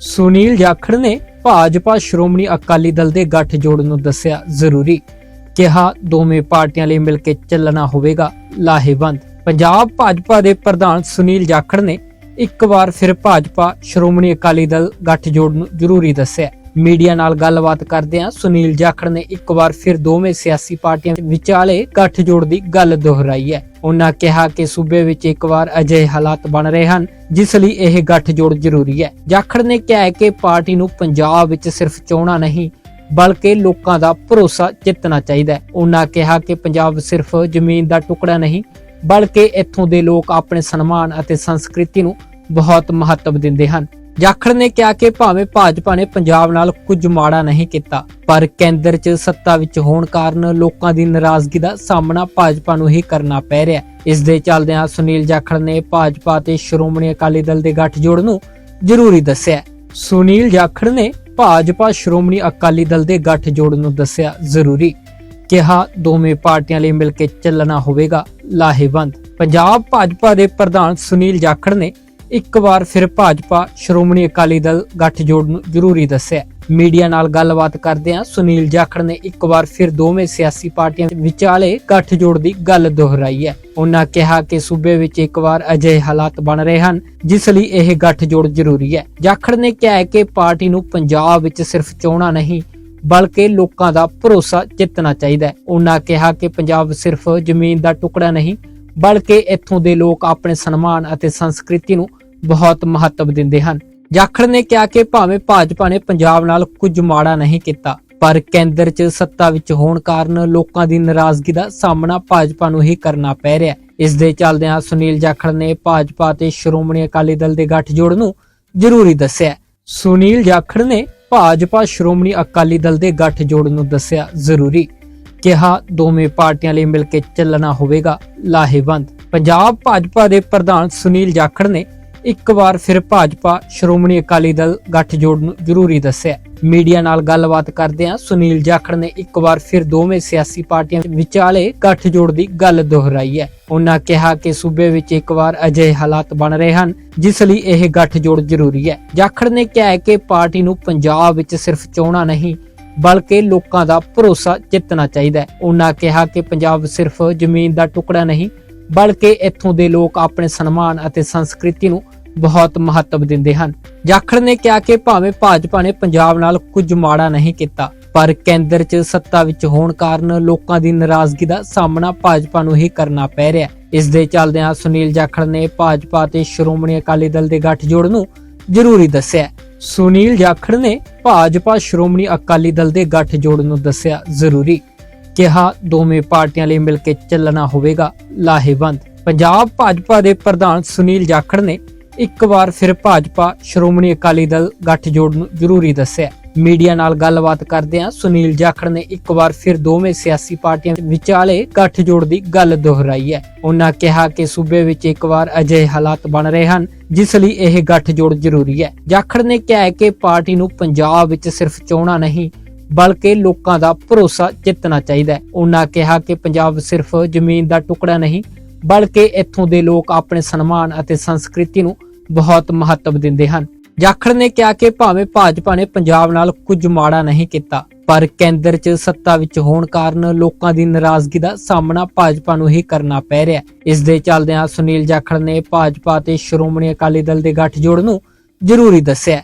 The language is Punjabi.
ਸੁਨੀਲ ਜਾਖੜ ਨੇ ਭਾਜਪਾ ਸ਼੍ਰੋਮਣੀ ਅਕਾਲੀ ਦਲ ਦੇ ਗੱਠਜੋੜ ਨੂੰ ਦੱਸਿਆ ਜ਼ਰੂਰੀ, ਕਿਹਾ ਦੋਵੇਂ ਪਾਰਟੀਆਂ ਲਈ ਮਿਲ ਕੇ ਚੱਲਣਾ ਹੋਵੇਗਾ ਲਾਹੇਵੰਦ। ਪੰਜਾਬ ਭਾਜਪਾ ਦੇ ਪ੍ਰਧਾਨ ਸੁਨੀਲ ਜਾਖੜ ਨੇ ਇੱਕ ਵਾਰ ਫਿਰ ਭਾਜਪਾ ਸ਼੍ਰੋਮਣੀ ਅਕਾਲੀ ਦਲ ਗੱਠਜੋੜ ਨੂੰ ਜ਼ਰੂਰੀ ਦੱਸਿਆ। ਮੀਡੀਆ ਨਾਲ ਗੱਲਬਾਤ ਕਰਦਿਆਂ ਸੁਨੀਲ ਜਾਖੜ ਨੇ ਇੱਕ ਵਾਰ ਫਿਰ ਦੋਵੇਂ ਸਿਆਸੀ ਪਾਰਟੀਆਂ ਵਿਚਾਲੇ ਗੱਠਜੋੜ ਦੀ ਗੱਲ ਦੁਹਰਾਈ ਹੈ। ਉਹਨਾਂ ਕਿਹਾ ਕਿ ਸੂਬੇ ਵਿੱਚ ਇੱਕ ਵਾਰ ਅਜਿਹੇ ਹਾਲਾਤ ਬਣ ਰਹੇ ਹਨ, ਜਿਸ ਲਈ ਇਹ ਗੱਠਜੋੜ ਜ਼ਰੂਰੀ ਹੈ। ਜਾਖੜ ਨੇ ਕਿਹਾ ਹੈ ਕਿ ਪਾਰਟੀ ਨੂੰ ਪੰਜਾਬ ਵਿੱਚ ਸਿਰਫ ਚੋਣਾਂ ਨਹੀਂ, ਬਲਕਿ ਲੋਕਾਂ ਦਾ ਭਰੋਸਾ ਜਿੱਤਣਾ ਚਾਹੀਦਾ ਹੈ। ਉਹਨਾਂ ਕਿਹਾ ਕਿ ਪੰਜਾਬ ਸਿਰਫ ਜ਼ਮੀਨ ਦਾ ਟੁਕੜਾ ਨਹੀਂ, ਬਲਕਿ ਇੱਥੋਂ ਦੇ ਲੋਕ ਆਪਣੇ ਸਨਮਾਨ ਅਤੇ ਸੰਸਕ੍ਰਿਤੀ ਨੂੰ ਬਹੁਤ ਮਹੱਤਵ ਦਿੰਦੇ ਹਨ। ਜਾਖੜ ਨੇ ਕਿਹਾ ਕਿ ਭਾਵੇਂ ਭਾਜਪਾ ਨੇ ਪੰਜਾਬ ਨਾਲ ਕੁਝ ਮਾੜਾ ਨਹੀਂ ਕੀਤਾ, ਪਰ ਕੇਂਦਰ 'ਚ ਸੱਤਾ ਵਿੱਚ ਹੋਣ ਕਾਰਨ ਲੋਕਾਂ ਦੀ ਨਾਰਾਜ਼ਗੀ ਦਾ ਸਾਹਮਣਾ ਭਾਜਪਾ ਨੂੰ ਹੀ ਕਰਨਾ ਪੈ ਰਿਹਾ ਇਸ ਦੇ ਚੱਲਦਿਆਂ ਸੁਨੀਲ ਜਾਖੜ ਨੇ ਭਾਜਪਾ ਤੇ ਸ਼੍ਰੋਮਣੀ ਅਕਾਲੀ ਦਲ ਦੇ ਗੱਠਜੋੜ ਨੂੰ ਜ਼ਰੂਰੀ ਦੱਸਿਆ ਸੁਨੀਲ ਜਾਖੜ ਨੇ ਭਾਜਪਾ ਸ਼੍ਰੋਮਣੀ ਅਕਾਲੀ ਦਲ ਦੇ ਗੱਠਜੋੜ ਨੂੰ ਦੱਸਿਆ ਜ਼ਰੂਰੀ, ਕਿਹਾ ਦੋਵੇਂ ਪਾਰਟੀਆਂ ਲਈ ਮਿਲ ਕੇ ਚੱਲਣਾ ਹੋਵੇਗਾ ਲਾਹੇਵੰਦ। ਪੰਜਾਬ ਭਾਜਪਾ ਦੇ ਪ੍ਰਧਾਨ ਸੁਨੀਲ ਜਾਖੜ ਨੇ ਇੱਕ ਵਾਰ ਫਿਰ ਭਾਜਪਾ ਸ਼੍ਰੋਮਣੀ ਅਕਾਲੀ ਦਲ ਗੱਠਜੋੜ ਨੂੰ ਜ਼ਰੂਰੀ ਦੱਸਿਆ ਮੀਡੀਆ ਨਾਲ ਗੱਲਬਾਤ ਕਰਦਿਆਂ ਸੁਨੀਲ ਜਾਖੜ ਨੇ ਇੱਕ ਵਾਰ ਫਿਰ ਦੋਵੇਂ ਸਿਆਸੀ ਪਾਰਟੀਆਂ ਵਿਚਾਲੇ ਗੱਠਜੋੜ ਦੀ ਗੱਲ ਦੁਹਰਾਈ ਹੈ। ਉਹਨਾਂ ਕਿਹਾ ਕਿ ਸੂਬੇ ਵਿੱਚ ਇੱਕ ਵਾਰ ਅਜਿਹੇ ਹਾਲਾਤ ਬਣ ਰਹੇ ਹਨ, ਜਿਸ ਲਈ ਇਹ ਗੱਠਜੋੜ ਜ਼ਰੂਰੀ ਹੈ। ਜਾਖੜ ਨੇ ਕਿਹਾ ਕਿ ਪਾਰਟੀ ਨੂੰ ਪੰਜਾਬ ਵਿੱਚ ਸਿਰਫ ਚੋਣਾਂ ਨਹੀਂ, ਬਲਕਿ ਲੋਕਾਂ ਦਾ ਭਰੋਸਾ ਜਿੱਤਣਾ ਚਾਹੀਦਾ ਹੈ। ਉਹਨਾਂ ਕਿਹਾ ਕਿ ਪੰਜਾਬ ਸਿਰਫ ਜ਼ਮੀਨ ਦਾ ਟੁਕੜਾ ਨਹੀਂ, ਬਲਕਿ ਇੱਥੋਂ ਦੇ ਲੋਕ ਆਪਣੇ ਸਨਮਾਨ ਅਤੇ ਸੰਸਕ੍ਰਿਤੀ ਨੂੰ ਬਹੁਤ ਮਹੱਤਵ ਦਿੰਦੇ ਹਨ। ਜਾਖੜ ਨੇ ਕਿਹਾ ਕਿ ਭਾਵੇਂ ਭਾਜਪਾ ਨੇ ਪੰਜਾਬ ਨਾਲ ਕੁਝ ਮਾੜਾ ਨਹੀਂ ਕੀਤਾ, ਪਰ ਕੇਂਦਰ 'ਚ ਸੱਤਾ ਵਿੱਚ ਹੋਣ ਕਾਰਨ ਲੋਕਾਂ ਦੀ ਨਾਰਾਜ਼ਗੀ ਦਾ ਸਾਹਮਣਾ ਭਾਜਪਾ ਨੂੰ ਹੀ ਕਰਨਾ ਪੈ ਰਿਹਾ ਇਸ ਦੇ ਚੱਲਦਿਆਂ ਸੁਨੀਲ ਜਾਖੜ ਨੇ ਭਾਜਪਾ ਤੇ ਸ਼੍ਰੋਮਣੀ ਅਕਾਲੀ ਦਲ ਦੇ ਗੱਠਜੋੜ ਨੂੰ ਜ਼ਰੂਰੀ ਦੱਸਿਆ। ਸੁਨੀਲ ਜਾਖੜ ਨੇ ਭਾਜਪਾ ਸ਼੍ਰੋਮਣੀ ਅਕਾਲੀ ਦਲ ਦੇ ਗੱਠਜੋੜ ਨੂੰ ਦੱਸਿਆ ਜ਼ਰੂਰੀ, ਕਿਹਾ ਦੋਵੇਂ ਪਾਰਟੀਆਂ ਲਈ ਮਿਲ ਕੇ ਚੱਲਣਾ ਹੋਵੇਗਾ ਲਾਹੇਵੰਦ। ਪੰਜਾਬ ਭਾਜਪਾ ਦੇ ਪ੍ਰਧਾਨ ਸੁਨੀਲ ਜਾਖੜ ਨੇ ਇੱਕ ਵਾਰ ਫਿਰ ਭਾਜਪਾ ਸ਼੍ਰੋਮਣੀ ਅਕਾਲੀ ਦਲ ਗੱਠਜੋੜ ਨੂੰ ਜ਼ਰੂਰੀ ਦੱਸਿਆ। ਮੀਡੀਆ ਨਾਲ ਗੱਲਬਾਤ ਕਰਦਿਆਂ ਸੁਨੀਲ ਜਾਖੜ ਨੇ ਇੱਕ ਵਾਰ ਫਿਰ ਦੋਵੇਂ ਸਿਆਸੀ ਪਾਰਟੀਆਂ ਵਿਚਾਲੇ ਗੱਠਜੋੜ ਦੀ ਗੱਲ ਦੁਹਰਾਈ ਹੈ। ਉਹਨਾਂ ਕਿਹਾ ਕਿ ਸੂਬੇ ਵਿੱਚ ਇੱਕ ਵਾਰ ਅਜਿਹੇ ਹਾਲਾਤ ਬਣ ਰਹੇ ਹਨ, ਜਿਸ ਲਈ ਇਹ ਗੱਠਜੋੜ ਜ਼ਰੂਰੀ ਹੈ। ਜਾਖੜ ਨੇ ਕਿਹਾ ਕਿ ਪਾਰਟੀ ਨੂੰ ਪੰਜਾਬ ਵਿੱਚ ਸਿਰਫ ਚੋਣਾਂ ਨਹੀਂ, ਬਲਕਿ ਲੋਕਾਂ ਦਾ ਭਰੋਸਾ ਜਿੱਤਣਾ ਚਾਹੀਦਾ ਹੈ। ਉਹਨਾਂ ਕਿਹਾ ਕਿ ਪੰਜਾਬ ਸਿਰਫ ਜ਼ਮੀਨ ਦਾ ਟੁਕੜਾ ਨਹੀਂ, ਬਲਕਿ ਇੱਥੋਂ ਦੇ ਲੋਕ ਆਪਣੇ ਸਨਮਾਨ ਅਤੇ ਸੰਸਕ੍ਰਿਤੀ ਨੂੰ ਬਹੁਤ ਮਹੱਤਵ ਦਿੰਦੇ ਹਨ। ਜਾਖੜ ਨੇ ਕਿਹਾ ਕਿ ਭਾਵੇਂ ਭਾਜਪਾ ਨੇ ਪੰਜਾਬ ਨਾਲ ਕੁਝ ਮਾੜਾ ਨਹੀਂ ਕੀਤਾ, ਪਰ ਕੇਂਦਰ 'ਚ ਸੱਤਾ ਵਿੱਚ ਹੋਣ ਕਾਰਨ ਲੋਕਾਂ ਦੀ ਨਾਰਾਜ਼ਗੀ ਦਾ ਸਾਹਮਣਾ ਭਾਜਪਾ ਨੂੰ ਹੀ ਕਰਨਾ ਪੈ ਰਿਹਾ ਇਸ ਦੇ ਚੱਲਦਿਆਂ ਸੁਨੀਲ ਜਾਖੜ ਨੇ ਭਾਜਪਾ ਤੇ ਸ਼੍ਰੋਮਣੀ ਅਕਾਲੀ ਦਲ ਦੇ ਗੱਠਜੋੜ ਨੂੰ ਜ਼ਰੂਰੀ ਦੱਸਿਆ ਸੁਨੀਲ ਜਾਖੜ ਨੇ ਭਾਜਪਾ ਸ਼੍ਰੋਮਣੀ ਅਕਾਲੀ ਦਲ ਦੇ ਗੱਠਜੋੜ ਨੂੰ ਦੱਸਿਆ ਜ਼ਰੂਰੀ, ਕਿਹਾ ਦੋਵੇਂ ਪਾਰਟੀਆਂ ਲਈ ਮਿਲ ਕੇ ਚੱਲਣਾ ਹੋਵੇਗਾ ਲਾਹੇਵੰਦ। ਪੰਜਾਬ ਭਾਜਪਾ ਦੇ ਪ੍ਰਧਾਨ ਸੁਨੀਲ ਜਾਖੜ ਨੇ ਇੱਕ ਵਾਰ ਫਿਰ ਭਾਜਪਾ ਸ਼੍ਰੋਮਣੀ ਅਕਾਲੀ ਦਲ ਗੱਠਜੋੜ ਨੂੰ ਜ਼ਰੂਰੀ ਦੱਸਿਆ। ਮੀਡੀਆ ਨਾਲ ਗੱਲਬਾਤ ਕਰਦਿਆਂ ਸੁਨੀਲ ਜਾਖੜ ਨੇ ਇੱਕ ਵਾਰ ਫਿਰ ਦੋਵੇਂ ਸਿਆਸੀ ਪਾਰਟੀਆਂ ਵਿਚਾਲੇ ਗੱਠਜੋੜ ਦੀ ਗੱਲ ਦੁਹਰਾਈ ਹੈ। ਉਹਨਾਂ ਕਿਹਾ ਕਿ ਸੂਬੇ ਵਿੱਚ ਇੱਕ ਵਾਰ ਅਜਿਹੇ ਹਾਲਾਤ ਬਣ ਰਹੇ ਹਨ, ਜਿਸ ਲਈ ਇਹ ਗੱਠਜੋੜ ਜ਼ਰੂਰੀ ਹੈ। ਜਾਖੜ ਨੇ ਕਿਹਾ ਹੈ ਕਿ ਪਾਰਟੀ ਨੂੰ ਪੰਜਾਬ ਵਿੱਚ ਸਿਰਫ ਚੋਣਾਂ ਨਹੀਂ, ਬਲਕਿ ਲੋਕਾਂ ਦਾ ਭਰੋਸਾ ਜਿੱਤਣਾ ਚਾਹੀਦਾ ਹੈ। ਉਹਨਾਂ ਕਿਹਾ ਕਿ ਪੰਜਾਬ ਸਿਰਫ ਜ਼ਮੀਨ ਦਾ ਟੁਕੜਾ ਨਹੀਂ ਬਲਕਿ ਇੱਥੋਂ ਦੇ ਲੋਕ ਆਪਣੇ ਸਨਮਾਨ ਅਤੇ ਸੰਸਕ੍ਰਿਤੀ ਨੂੰ ਬਹੁਤ ਮਹੱਤਵ ਦਿੰਦੇ ਹਨ। ਜਾਖੜ ਨੇ ਕਿਹਾ ਕਿ ਭਾਵੇਂ ਭਾਜਪਾ ਨੇ ਪੰਜਾਬ ਨਾਲ ਕੁਝ ਮਾੜਾ ਨਹੀਂ ਕੀਤਾ, ਪਰ ਕੇਂਦਰ 'ਚ ਸੱਤਾ ਵਿੱਚ ਹੋਣ ਕਾਰਨ ਲੋਕਾਂ ਦੀ ਨਾਰਾਜ਼ਗੀ ਦਾ ਸਾਹਮਣਾ ਭਾਜਪਾ ਨੂੰ ਹੀ ਕਰਨਾ ਪੈ ਰਿਹਾ ਹੈ। ਇਸ ਦੇ ਚੱਲਦਿਆਂ ਸੁਨੀਲ ਜਾਖੜ ਨੇ ਭਾਜਪਾ ਤੇ ਸ਼੍ਰੋਮਣੀ ਅਕਾਲੀ ਦਲ ਦੇ ਗੱਠਜੋੜ ਨੂੰ ਜ਼ਰੂਰੀ ਦੱਸਿਆ